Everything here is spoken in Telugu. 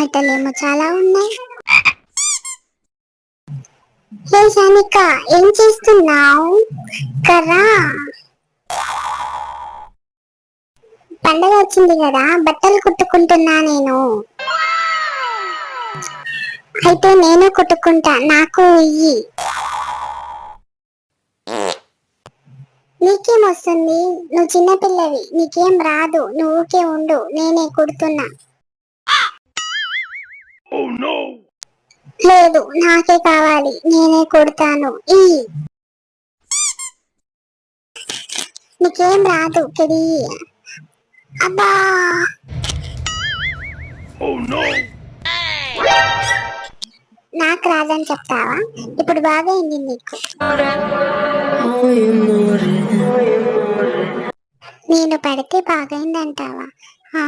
బట్టలేమో చాలా ఉన్నాయి. హే షానిక ఏం చేస్తున్నావు? కర్రా? పండగ వచ్చింది కదా బట్టలు కుట్టుకుంటున్నా నేను. అయితే నేను కుట్టుకుంటా నాకు ఇయ్యి. నీకేం వస్తుంది? నువ్వు చిన్నపిల్లవి నీకేం రాదు నువ్వుకే ఉండు నేనే కుడుతున్నా. లేదు నాకే కావాలి. నేనే కుడతాను. ఈ. నీకేం రాదు కిడి. అబ్బా. నాకు రాదని చెప్తావా? ఇప్పుడు బాగా అయింది నీకు. నేను పడితే బాగైందంటావా? ఆ?